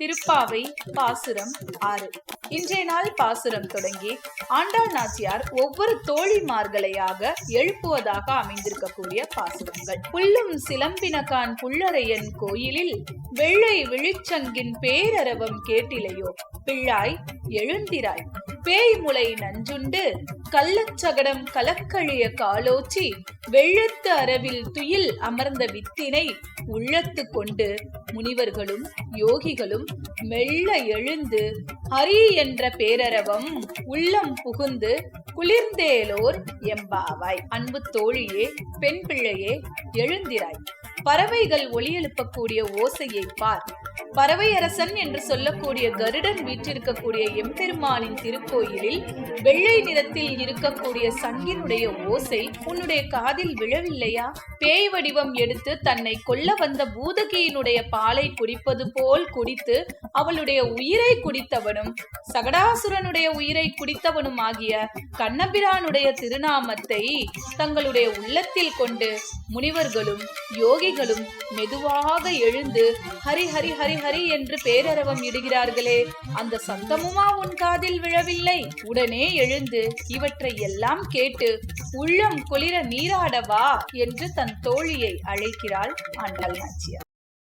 திருப்பாவை பாசுரம் ஆறு. இன்றைய நாள் பாசுரம் தொடங்கி ஆண்டாள் நாச்சியார் ஒவ்வொரு தோழிமார்களையாக எழுப்புவதாக அமைந்திருக்கக்கூடிய பாசுரங்கள். புல்லும் சிலம்பினகான் புள்ளரையன் கோயிலில் வெள்ளை விழிச்சங்கின் பேரரவம் கேட்டிலையோ பிள்ளாய் எழுந்திராய். பேய் முளை நஞ்சுண்டு கள்ளச்சகடம் கலக்கழிய காலோச்சி வெள்ளத்து அரவில் துயில் அமர்ந்த வித்தினை உள்ளத்து கொண்டு முனிவர்களும் யோகிகளும் மெல்ல எழுந்து ஹரி என்ற பேரரவம் உள்ளம் புகுந்து குளிர்ந்தேலோர் எம்பாவாய். அன்பு தோழியே பெண் பிள்ளையே எழுந்திராய். பறவைகள் ஒளியெழுப்பக்கூடிய ஓசையை பார். பறவை அரசன் என்று சொல்லக்கூடிய கருடன் வீற்றிருக்கக்கூடிய எம்பெருமானின் திருக்கோயிலில் வெள்ளை நிறத்தில் இருக்கக்கூடிய சங்கினுடைய ஓசை உன்னுடைய காதில் விழவில்லையா? பேய் வடிவம் எடுத்து தன்னை கொல்ல வந்த பூதகியினுடைய பாலை குடிப்பது போல் குடித்து அவளுடைய உயிரை குடித்தவனும் சகடாசுரனுடைய உயிரை குடித்தவனும் ஆகிய கண்ணபிரானுடைய திருநாமத்தை தங்களுடைய உள்ளத்தில் கொண்டு முனிவர்களும் யோகிகளும் மெதுவாக எழுந்து ஹரி ஹரி ஹரி ஹரி என்று பேரரவம் இடுகிறார்களே அந்த சத்தமுமா உன் காதில் விழவில்லை? உடனே எழுந்து இவற்றை எல்லாம் கேட்டு உள்ளம் குளிர நீராடவா? என்று தன் தோழியை அழைக்கிறாள் ஆண்டாள் நாச்சியார்.